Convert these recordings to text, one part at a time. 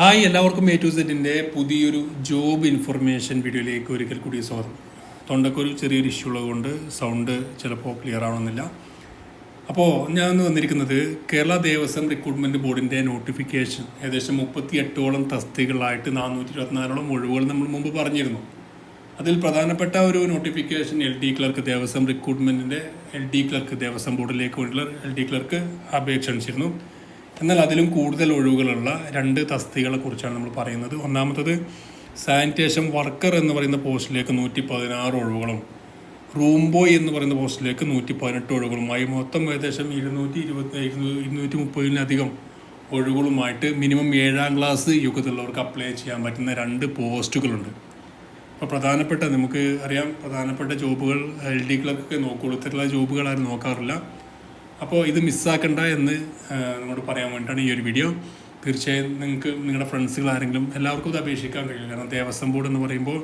Hi എല്ലാവർക്കും A to സെറ്റിന്റെ പുതിയൊരു ജോബ് ഇൻഫർമേഷൻ വീഡിയോയിലേക്ക് ഒരിക്കൽ കൂടി സ്വാഗതം. തൊണ്ടക്കൊരു ചെറിയൊരു ഇഷ്യൂ ഉള്ളതുകൊണ്ട് സൗണ്ട് ചിലപ്പോൾ ക്ലിയർ ആവണമെന്നില്ല. അപ്പോൾ ഞാൻ ഇന്ന് വന്നിരിക്കുന്നത് കേരള ദേവസ്വം റിക്രൂട്ട്മെന്റ് ബോർഡിന്റെ നോട്ടിഫിക്കേഷൻ ഏകദേശം മുപ്പത്തി എട്ടോളം തസ്തികളായിട്ട് നാനൂറ്റി ഇരുപത്തിനാലോളം ഒഴിവുകൾ നമ്മൾ മുമ്പ് പറഞ്ഞിരുന്നു. അതിൽ പ്രധാനപ്പെട്ട ഒരു notification L D clerk Devaswom റിക്രൂട്ട്മെന്റിന്റെ L D clerk Devaswom ബോർഡിലേക്ക് വേണ്ടിയുള്ള എൽ ഡി ക്ലർക്ക് അപേക്ഷ ക്ഷണിച്ചിരുന്നു എന്നാൽ അതിലും കൂടുതൽ ഒഴിവുകളുള്ള രണ്ട് തസ്തികളെ കുറിച്ചാണ് നമ്മൾ പറയുന്നത്. ഒന്നാമത്തത് സാനിറ്റേഷൻ വർക്കർ എന്ന് പറയുന്ന പോസ്റ്റിലേക്ക് നൂറ്റി പതിനാറ് ഒഴിവുകളും റൂം ബോയ് എന്ന് പറയുന്ന പോസ്റ്റിലേക്ക് നൂറ്റി പതിനെട്ട് ഒഴിവുകളുമായി മൊത്തം ഏകദേശം ഇരുന്നൂറ്റി ഇരുപത്തി ഇരുന്നൂറ്റി മുപ്പതിലധികം ഒഴിവുകളുമായിട്ട് മിനിമം ഏഴാം ക്ലാസ് യുഗത്തിലുള്ളവർക്ക് അപ്ലൈ ചെയ്യാൻ പറ്റുന്ന രണ്ട് പോസ്റ്റുകളുണ്ട്. അപ്പോൾ പ്രധാനപ്പെട്ട നമുക്ക് അറിയാം പ്രധാനപ്പെട്ട ജോബുകൾ എൽ ഡി ക്ലർക്ക് നോക്കുള്ളൂ. ഇത്തരത്തിലുള്ള ജോബുകൾ ആരും നോക്കാറില്ല. അപ്പോൾ ഇത് മിസ്സാക്കണ്ട എന്ന് നിങ്ങളോട് പറയാൻ വേണ്ടിയിട്ടാണ് ഈ ഒരു വീഡിയോ തീർച്ചയായും നിങ്ങൾക്ക് നിങ്ങളുടെ ഫ്രണ്ട്സുകൾ ആരെങ്കിലും എല്ലാവർക്കും ഇത് അപേക്ഷിക്കാൻ കഴിയില്ല. കാരണം ദേവസ്വം ബോർഡ് എന്ന് പറയുമ്പോൾ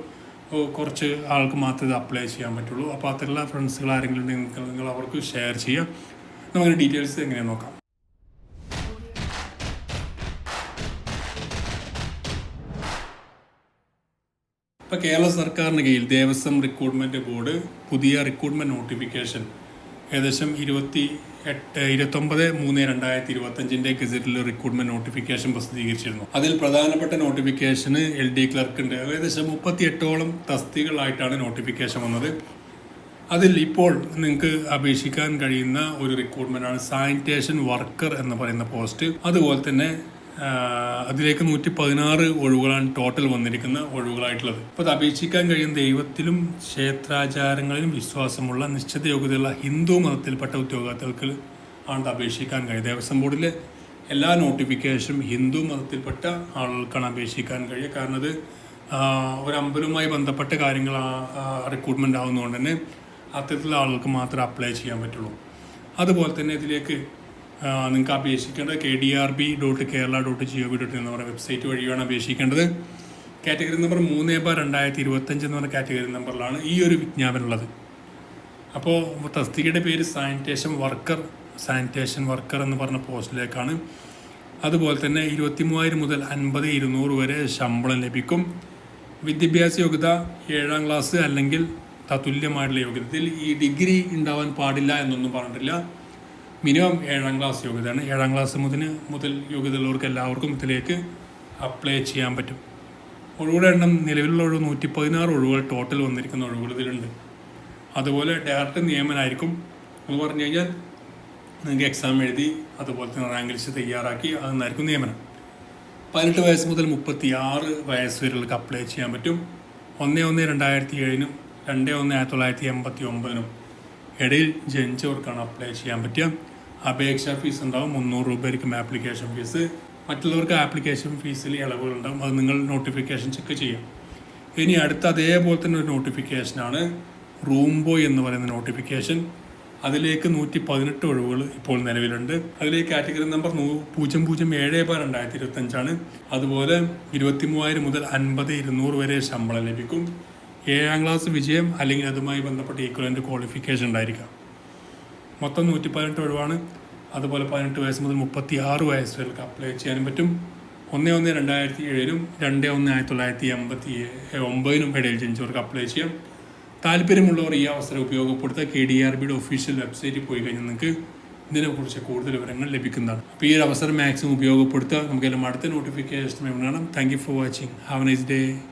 കുറച്ച് ആൾക്ക് മാത്രമേ ഇത് അപ്ലൈ ചെയ്യാൻ പറ്റുള്ളൂ. അപ്പോൾ അത്തരമുള്ള ഫ്രണ്ട്സുകൾ ആരെങ്കിലും നിങ്ങൾക്ക് നിങ്ങൾ അവർക്ക് ഷെയർ ചെയ്യാം. നമുക്ക് ഡീറ്റെയിൽസ് എങ്ങനെയാണ് നോക്കാം. ഇപ്പോൾ കേരള സർക്കാരിന് കീഴിൽ ദേവസ്വം റിക്രൂട്ട്മെന്റ് ബോർഡ് പുതിയ റിക്രൂട്ട്മെന്റ് നോട്ടിഫിക്കേഷൻ ഏകദേശം ഇരുപത്തി എട്ട് ഇരുപത്തൊമ്പത് മൂന്ന് രണ്ടായിരത്തി ഇരുപത്തഞ്ചിന്റെ ഗസറ്റിൽ റിക്രൂട്ട്മെന്റ് നോട്ടിഫിക്കേഷൻ പ്രസിദ്ധീകരിച്ചിരുന്നു. അതിൽ പ്രധാനപ്പെട്ട നോട്ടിഫിക്കേഷന് എൽ ഡി ക്ലർക്കുണ്ട്. ഏകദേശം മുപ്പത്തി എട്ടോളം തസ്തികളായിട്ടാണ് നോട്ടിഫിക്കേഷൻ വന്നത്. അതിൽ ഇപ്പോൾ നിങ്ങൾക്ക് അപേക്ഷിക്കാൻ കഴിയുന്ന ഒരു റിക്രൂട്ട്മെന്റ് ആണ് സാനിറ്റേഷൻ വർക്കർ എന്ന് പറയുന്ന പോസ്റ്റ്. അതുപോലെ തന്നെ അതിലേക്ക് നൂറ്റി പതിനാറ് ഒഴിവുകളാണ് ടോട്ടൽ വന്നിരിക്കുന്ന ഒഴിവുകളായിട്ടുള്ളത്. അപ്പോൾ അപേക്ഷിക്കാൻ കഴിയുന്ന ദൈവത്തിലും ക്ഷേത്രാചാരങ്ങളിലും വിശ്വാസമുള്ള നിശ്ചിത യോഗ്യതയുള്ള ഹിന്ദു മതത്തിൽപ്പെട്ട ഉദ്യോഗാർത്ഥികൾക്ക് ആണ് അപേക്ഷിക്കാൻ കഴിയും ദേവസ്വം ബോർഡിലെ എല്ലാ നോട്ടിഫിക്കേഷനും ഹിന്ദു മതത്തിൽപ്പെട്ട ആളുകൾക്കാണ് അപേക്ഷിക്കാൻ കഴിയുക. കാരണം അത് ഒരു അമ്പലവുമായി ബന്ധപ്പെട്ട കാര്യങ്ങൾ റിക്രൂട്ട്മെന്റ് ആവുന്നതുകൊണ്ട് തന്നെ അത്തരത്തിലുള്ള ആളുകൾക്ക് മാത്രമേ അപ്ലൈ ചെയ്യാൻ പറ്റുള്ളൂ. അതുപോലെ തന്നെ ഇതിലേക്ക് നിങ്ങൾക്ക് അപേക്ഷിക്കേണ്ടത് K D R B dot Kerala dot G O V dot എന്ന് പറയുന്ന വെബ്സൈറ്റ് വഴിയാണ് അപേക്ഷിക്കേണ്ടത്. കാറ്റഗറി നമ്പർ മൂന്ന് ബാർ രണ്ടായിരത്തി ഇരുപത്തഞ്ച് എന്ന് പറഞ്ഞ കാറ്റഗറി നമ്പറിലാണ് ഈ ഒരു വിജ്ഞാപനം ഉള്ളത് അപ്പോൾ തസ്തികയുടെ പേര് സാനിറ്റേഷൻ വർക്കർ സാനിറ്റേഷൻ വർക്കർ എന്ന് പറഞ്ഞ പോസ്റ്റിലേക്കാണ്. അതുപോലെ തന്നെ ഇരുപത്തി മൂവായിരം മുതൽ അൻപത് ഇരുന്നൂറ് വരെ ശമ്പളം ലഭിക്കും. വിദ്യാഭ്യാസ യോഗ്യത ഏഴാം ക്ലാസ് അല്ലെങ്കിൽ തത്തുല്യമായിട്ടുള്ള യോഗ്യതയിൽ ഈ ഡിഗ്രി ഉണ്ടാവാൻ പാടില്ല എന്നൊന്നും പറഞ്ഞിട്ടില്ല. മിനിമം ഏഴാം ക്ലാസ് യോഗ്യതയാണ്. ഏഴാം ക്ലാസ് മുതൽ മുതൽ യോഗ്യതയുള്ളവർക്ക് എല്ലാവർക്കും ഇതിലേക്ക് അപ്ലൈ ചെയ്യാൻ പറ്റും. ഒഴിവുകളുടെ എണ്ണം നിലവിലുള്ള ഒഴിവ് നൂറ്റി പതിനാറ് ഒഴിവുകൾ ടോട്ടൽ വന്നിരിക്കുന്ന ഒഴിവുകൾ ഇതിലുണ്ട്. അതുപോലെ ഡയറക്റ്റ് നിയമനായിരിക്കും. എന്ന് പറഞ്ഞു കഴിഞ്ഞാൽ നിങ്ങൾക്ക് എക്സാം എഴുതി അതുപോലെ തന്നെ റാങ്ക് ലിസ്റ്റ് തയ്യാറാക്കി അതെന്നായിരിക്കും നിയമനം. പതിനെട്ട് വയസ്സ് മുതൽ മുപ്പത്തി ആറ് വയസ്സ് വരെയുള്ളവർക്ക് അപ്ലൈ ചെയ്യാൻ പറ്റും. ഒന്ന് ഒന്ന് രണ്ടായിരത്തി ഏഴിനും രണ്ട് ഒന്ന് ആയിരത്തി തൊള്ളായിരത്തി എൺപത്തി ഒമ്പതിനും ഇടയിൽ ജനിച്ചവർക്കാണ് അപ്ലൈ ചെയ്യാൻ പറ്റുക. അപേക്ഷാ ഫീസ് ഉണ്ടാവും. മുന്നൂറ് രൂപയായിരിക്കും ആപ്ലിക്കേഷൻ ഫീസ് മറ്റുള്ളവർക്ക് ആപ്ലിക്കേഷൻ ഫീസിൽ ഇളവുകളുണ്ടാവും അത് നിങ്ങൾ നോട്ടിഫിക്കേഷൻ ചെക്ക് ചെയ്യാം. ഇനി അടുത്ത അതേപോലെ തന്നെ ഒരു നോട്ടിഫിക്കേഷനാണ് റൂം ബോയ് എന്ന് പറയുന്ന നോട്ടിഫിക്കേഷൻ അതിലേക്ക് നൂറ്റി പതിനെട്ട് ഒഴിവുകൾ ഇപ്പോൾ നിലവിലുണ്ട്. അതിലേക്ക് കാറ്റഗറി നമ്പർ പൂജ്യം പൂജ്യം ഏഴ് ബാർ രണ്ടായിരത്തി ഇരുപത്തഞ്ചാണ് അതുപോലെ ഇരുപത്തി മൂവായിരം മുതൽ അൻപത് ഇരുന്നൂറ് വരെ ശമ്പളം ലഭിക്കും. ഏഴാം ക്ലാസ് വിജയം അല്ലെങ്കിൽ അതുമായി ബന്ധപ്പെട്ട ഈക്വലന്റ് ക്വാളിഫിക്കേഷൻ ഉണ്ടായിരിക്കാം. മൊത്തം നൂറ്റി പതിനെട്ട് ഒഴിവാണ്. അതുപോലെ പതിനെട്ട് വയസ്സ് മുതൽ മുപ്പത്തി ആറ് വയസ്സ് വരെ അപ്ലൈ ചെയ്യാനും പറ്റും. ഒന്ന് ഒന്ന് രണ്ടായിരത്തി ഏഴിലും രണ്ട് ഒന്ന് ആയിരത്തി തൊള്ളായിരത്തി എൺപത്തി ഒമ്പതിനും ഇടയിൽ ജനിച്ചവർക്ക് അപ്ലൈ ചെയ്യാം. താല്പര്യമുള്ളവർ ഈ അവസരം ഉപയോഗപ്പെടുത്തുക കെ ഡി ആർ ബിയുടെ ഒഫീഷ്യൽ വെബ്സൈറ്റിൽ പോയി കഴിഞ്ഞാൽ നിങ്ങൾക്ക് ഇതിനെക്കുറിച്ച് കൂടുതൽ വിവരങ്ങൾ ലഭിക്കുന്നതാണ്. അപ്പോൾ ഈ ഒരു അവസരം മാക്സിമം ഉപയോഗപ്പെടുത്തുക. നമുക്കെല്ലാം അടുത്ത നോട്ടിഫിക്കേഷൻ കാണാം. Thank you for watching have nice day